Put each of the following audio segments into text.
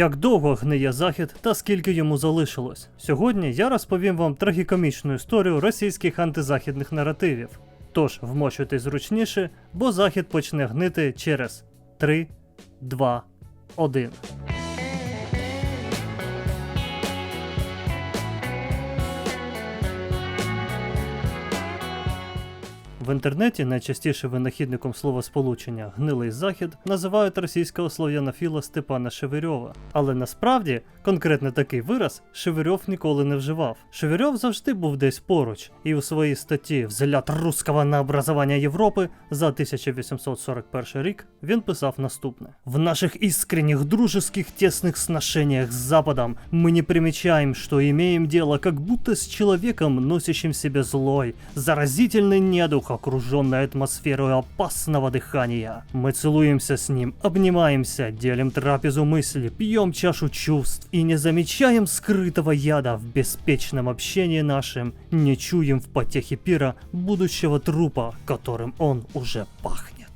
Як довго гниє захід та скільки йому залишилось? Сьогодні я розповім вам трагікомічну історію російських антизахідних наративів. Тож вмочуйтесь зручніше, бо захід почне гнити через 3, 2, 1. В інтернеті найчастіше винахідником словосполучення гнилий захід називають російського слов'янофіла Степана Шевирьова. Але насправді конкретно такий вираз Шевирьов ніколи не вживав. Шевирьов завжди був десь поруч, і у своїй статті «Взгляд русского на образування Європи за 1841 рік він писав наступне: В наших искренних дружеских тесных сношениях с Западом мы не примечаем, что имеем дело как будто с человеком, носящим в себе злой, заразительный недух, окруженный атмосферой опасного дыхания. Мы целуемся с ним, обнимаемся, делим трапезу мысли, пьем чашу чувств и не замечаем скрытого яда в беспечном общении нашем, не чуем в потехе пира будущего трупа, которым он уже пахнет.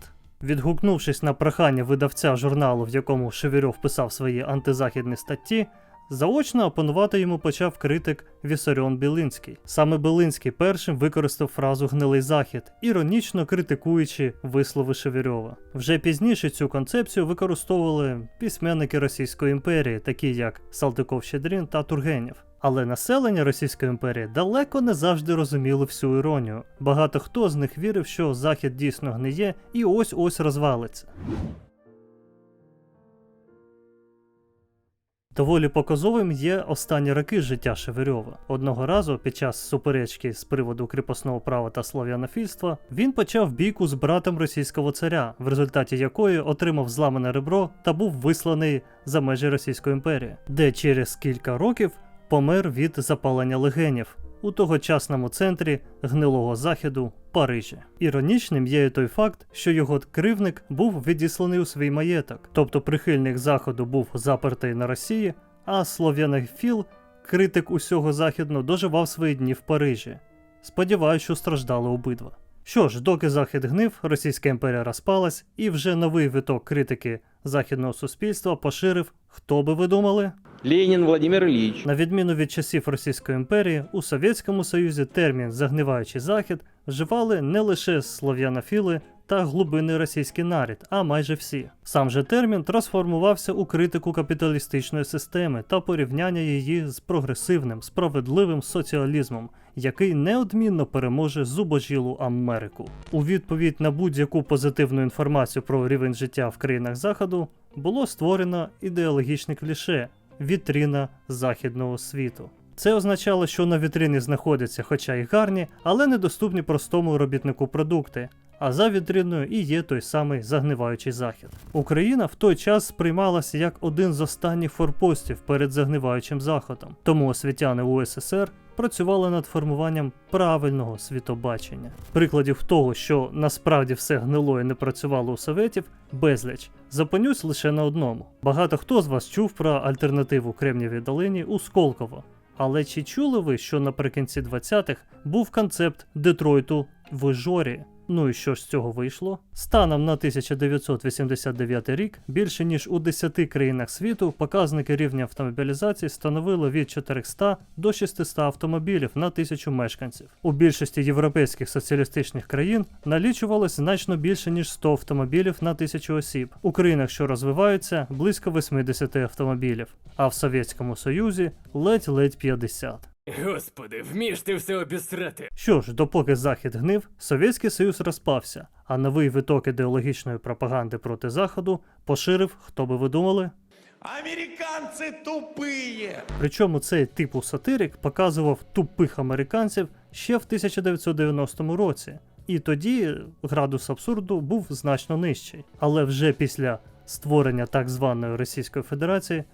Відгукнувшись на прохання видавця журналу, в якому Шевірьов писав свої антизахідні статті, заочно опанувати йому почав критик Вісаріон Білинський. Саме Білинський першим використав фразу гнилий захід, іронічно критикуючи вислови Шевірьова. Вже пізніше цю концепцію використовували письменники Російської імперії, такі як Салтиков Щедрін та Тургенєв. Але населення Російської імперії далеко не завжди розуміло всю іронію. Багато хто з них вірив, що захід дійсно гниє і ось ось розвалиться. Доволі показовим є останні роки життя Шеверьова. Одного разу, під час суперечки з приводу кріпосного права та слов'янофільства, він почав бійку з братом російського царя, в результаті якої отримав зламане ребро та був висланий за межі Російської імперії, де через кілька років помер від запалення легенів у тогочасному центрі гнилого західу Парижі. Іронічним є і той факт, що його кривник був відісланий у свій маєток, тобто прихильник заходу був запертий на Росії, а слов'янофіл, критик усього західного, доживав свої дні в Парижі. Сподіваюсь, що страждали обидва. Що ж, доки захід гнив, Російська імперія розпалась, і вже новий виток критики західного суспільства поширив, хто би ви думали? Ленин Владимир Ильич. На відміну від часів Російської імперії, у Совєтському Союзі термін загниваючий захід вживали не лише слов'янофіли та глибинний російський нарід, а майже всі. Сам же термін трансформувався у критику капіталістичної системи та порівняння її з прогресивним, справедливим соціалізмом, який неодмінно переможе зубожілу Америку. У відповідь на будь-яку позитивну інформацію про рівень життя в країнах Заходу було створено ідеологічне кліше вітрина західного світу. Це означало, що на вітрині знаходяться, хоча й гарні, але недоступні простому робітнику продукти. А за вітриною і є той самий загниваючий захід. Україна в той час сприймалася як один з останніх форпостів перед загниваючим заходом. Тому освітяни УССР працювали над формуванням правильного світобачення. Прикладів того, що насправді все гнило і не працювало у советів, безліч. Зупинюсь лише на одному. Багато хто з вас чув про альтернативу Кремнєвій долині у Сколково. Але чи чули ви, що наприкінці 20-х був концепт Детройту в Жорі? Ну і що ж з цього вийшло? Станом на 1989 рік більше ніж у 10 країнах світу показники рівня автомобілізації становили від 400 до 600 автомобілів на тисячу мешканців. У більшості європейських соціалістичних країн налічувалось значно більше ніж 100 автомобілів на тисячу осіб. У країнах, що розвиваються, близько 80 автомобілів, а в Совєтському Союзі ледь-ледь 50. Господи, вмієш ти все обісрати. Що ж, допоки Захід гнив, Совєтський Союз розпався, а новий виток ідеологічної пропаганди проти Заходу поширив, хто би ви думали? Американцы тупые! Причому цей типу сатирик показував тупих американців ще в 1990 році. І тоді градус абсурду був значно нижчий. Але вже після створення так званої Російської Федерації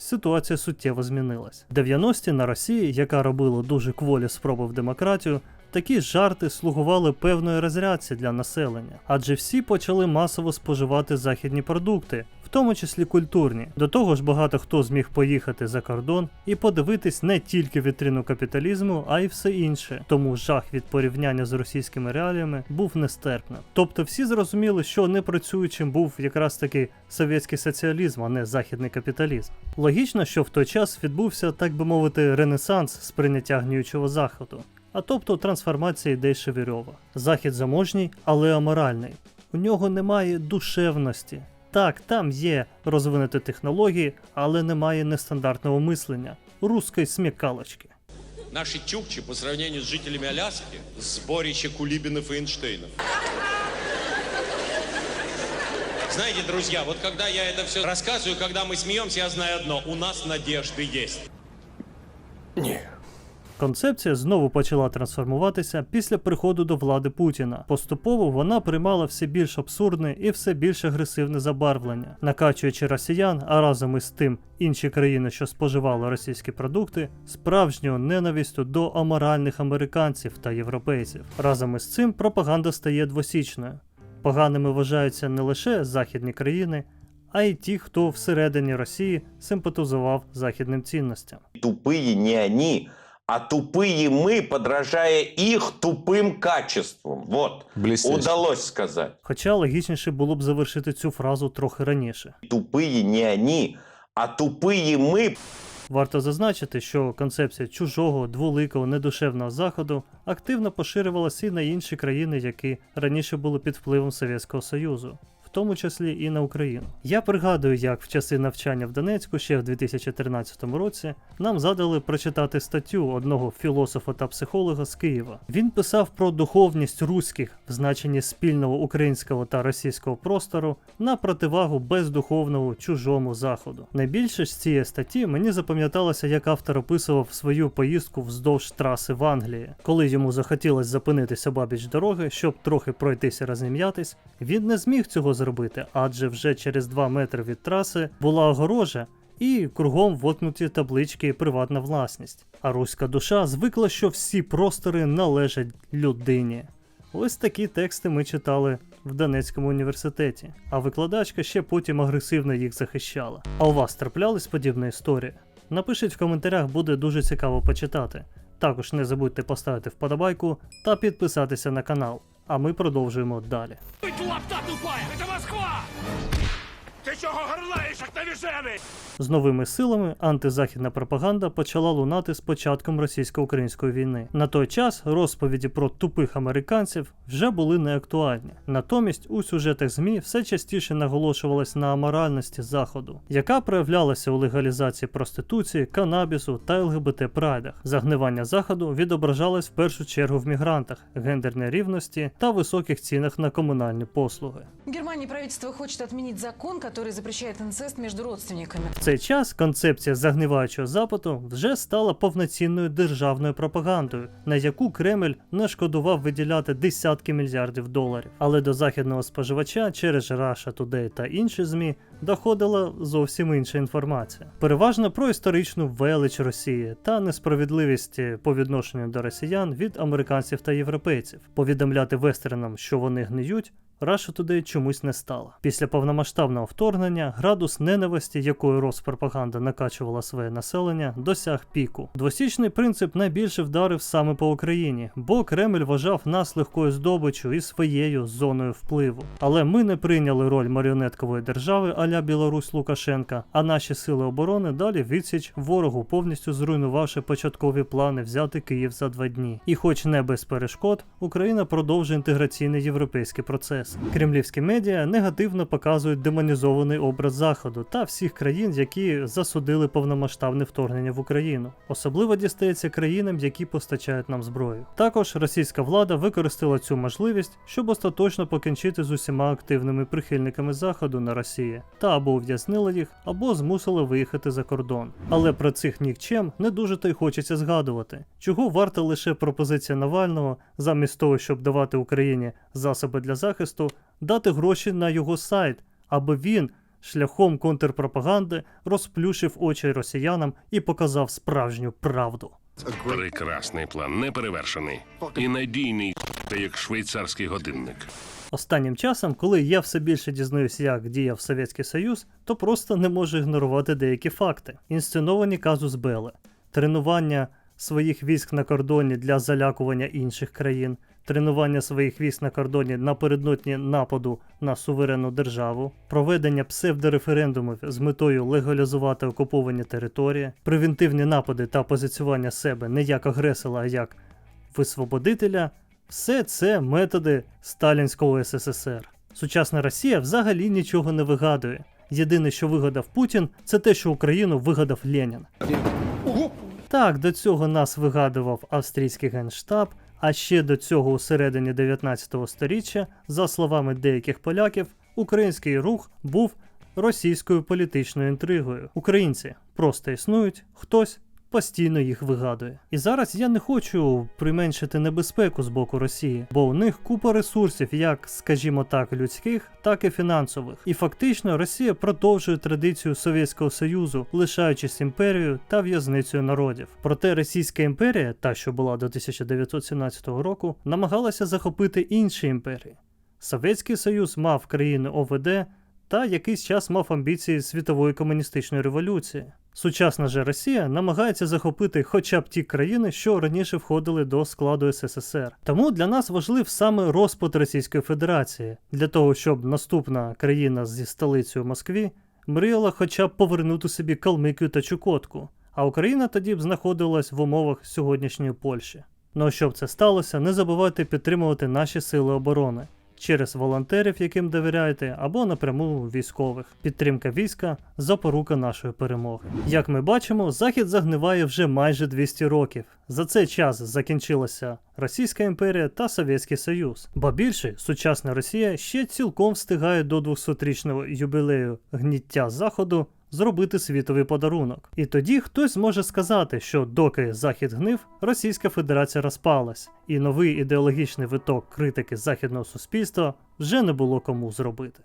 ситуація суттєво змінилась. 90-ті на Росії, яка робила дуже кволі спроби в демократію, такі жарти слугували певної розрядці для населення, адже всі почали масово споживати західні продукти, тому числі культурні. До того ж, багато хто зміг поїхати за кордон і подивитись не тільки вітрину капіталізму, а й все інше. Тому жах від порівняння з російськими реаліями був нестерпним. Тобто всі зрозуміли, що непрацюючим був якраз таки совєтський соціалізм, а не західний капіталізм. Логічно, що в той час відбувся, так би мовити, ренесанс сприйняття гнючого заходу, а тобто трансформація ідей Шевірьова. Захід заможній, але аморальний. У нього немає душевності. Так, там є розвинуті технології, але немає нестандартного мислення, руської смікалочки. Наши чукчи по сравнению с жителями Аляски – сборище Кулибинов и Эйнштейнов. Знаете, друзья, вот когда я это все рассказываю, когда мы смеемся, я знаю одно – у нас надежды есть. Концепція знову почала трансформуватися після приходу до влади Путіна. Поступово вона приймала все більш абсурдне і все більш агресивне забарвлення, накачуючи росіян, а разом із тим інші країни, що споживали російські продукти, справжньою ненавистю до аморальних американців та європейців. Разом із цим пропаганда стає двосічною. Поганими вважаються не лише західні країни, а й ті, хто всередині Росії симпатизував західним цінностям. тупые не они, а тупые мы, подражая их тупым качествам. Вот, удалось сказать. Хоча логічніше було б завершити цю фразу трохи раніше. Тупые не они, а тупые мы, Варто зазначити, що концепція чужого, дволикого, недушевного заходу активно поширювалася і на інші країни, які раніше були під впливом Совєтського Союзу. Тому числі і на Україну. Я пригадую, як в часи навчання в Донецьку ще в 2013 році нам задали прочитати статтю одного філософа та психолога з Києва. Він писав про духовність руських в значенні спільного українського та російського простору на противагу бездуховного чужому заходу. Найбільше з цієї статті мені запам'яталося, як автор описував свою поїздку вздовж траси в Англії. Коли йому захотілося зупинитися бабіч дороги, щоб трохи пройтися розім'ятись, він не зміг цього зробити, адже вже через 2 метри від траси була огорожа. І кругом воткнуті таблички приватна власність. А руська душа звикла, що всі простори належать людині. Ось такі тексти ми читали в Донецькому університеті, а викладачка ще потім агресивно їх захищала. А у вас траплялись подібні історії? Напишіть в коментарях, буде дуже цікаво почитати. Також не забудьте поставити вподобайку та підписатися на канал. А ми продовжуємо далі. Лапта тупая! Це Москва! Ти чого горлаєш, як навіжений? З новими силами антизахідна пропаганда почала лунати з початком російсько-української війни. На той час розповіді про тупих американців вже були неактуальні. Натомість у сюжетах ЗМІ все частіше наголошувалось на аморальності заходу, яка проявлялася у легалізації проституції, канабісу та ЛГБТ прайдах. Загнивання заходу відображалось в першу чергу в мігрантах, гендерній рівності та високих цінах на комунальні послуги. В Германии правительство хочет отменить закон, который запрещает инцест между родственниками. В цей час концепція загниваючого запиту вже стала повноцінною державною пропагандою, на яку Кремль не шкодував виділяти десятки мільярдів доларів. Але до західного споживача через Russia Today та інші ЗМІ доходила зовсім інша інформація. Переважно про історичну велич Росії та несправедливість по відношенню до росіян від американців та європейців. Повідомляти вестернам, що вони гниють, Раша туди чомусь не стала. Після повномасштабного вторгнення градус ненависті, якою Роспропаганда накачувала своє населення, досяг піку. Двосічний принцип найбільше вдарив саме по Україні, бо Кремль вважав нас легкою здобиччю і своєю зоною впливу. Але ми не прийняли роль маріонеткової держави аля Білорусь Лукашенка, а наші сили оборони далі відсіч ворогу, повністю зруйнувавши початкові плани взяти Київ за два дні. І, хоч не без перешкод, Україна продовжує інтеграційний європейський процес. Кремлівські медіа негативно показують демонізований образ заходу та всіх країн, які засудили повномасштабне вторгнення в Україну. Особливо дістається країнам, які постачають нам зброю. Також російська влада використала цю можливість, щоб остаточно покінчити з усіма активними прихильниками заходу на Росії та або ув'язнила їх, або змусила виїхати за кордон. Але про цих нікчем не дуже то й хочеться згадувати, чого варта лише пропозиція Навального, замість того, щоб давати Україні засоби для захисту, дати гроші на його сайт, аби він шляхом контрпропаганди розплющив очі росіянам і показав справжню правду. Прекрасний план, неперевершений. І надійний, та як швейцарський годинник. Останнім часом, коли я все більше дізнаюсь, як діяв Совєтський Союз, то просто не можу ігнорувати деякі факти. Інсценовані казус Бели, тренування своїх військ на кордоні для залякування інших країн, тренування своїх військ на кордоні напередодні нападу на суверенну державу, проведення псевдореферендумів з метою легалізувати окуповані території, превентивні напади та позиціювання себе не як агресора, а як висвободителя все це методи сталінського СССР. Сучасна Росія взагалі нічого не вигадує. Єдине, що вигадав Путін, це те, що Україну вигадав Ленін. Так, до цього нас вигадував австрійський генштаб, а ще до цього у середині 19 століття, за словами деяких поляків, український рух був російською політичною інтригою. Українці просто існують, хтось постійно їх вигадує. І зараз я не хочу применшити небезпеку з боку Росії, бо у них купа ресурсів, як, скажімо так, людських, так і фінансових. І фактично Росія продовжує традицію Совєтського Союзу, лишаючись імперією та в'язницею народів. Проте Російська імперія, та що була до 1917 року, намагалася захопити інші імперії. Совєтський Союз мав країни ОВД та якийсь час мав амбіції світової комуністичної революції. Сучасна же Росія намагається захопити хоча б ті країни, що раніше входили до складу СССР. Тому для нас важлив саме розпад Російської Федерації для того, щоб наступна країна зі столицею Москві мріяла хоча б повернути собі Калмикію та Чукотку, а Україна тоді б знаходилась в умовах сьогоднішньої Польщі. Ну а щоб це сталося, не забувайте підтримувати наші сили оборони через волонтерів, яким довіряєте, або напряму військових. Підтримка війська запорука нашої перемоги. Як ми бачимо, захід загниває вже майже 200 років. За цей час закінчилася Російська імперія та Совєтський Союз. Ба більше, сучасна Росія ще цілком встигає до 200-річного юбілею гніття заходу зробити світовий подарунок. І тоді хтось може сказати, що доки Захід гнив, Російська Федерація розпалась, і новий ідеологічний виток критики західного суспільства вже не було кому зробити.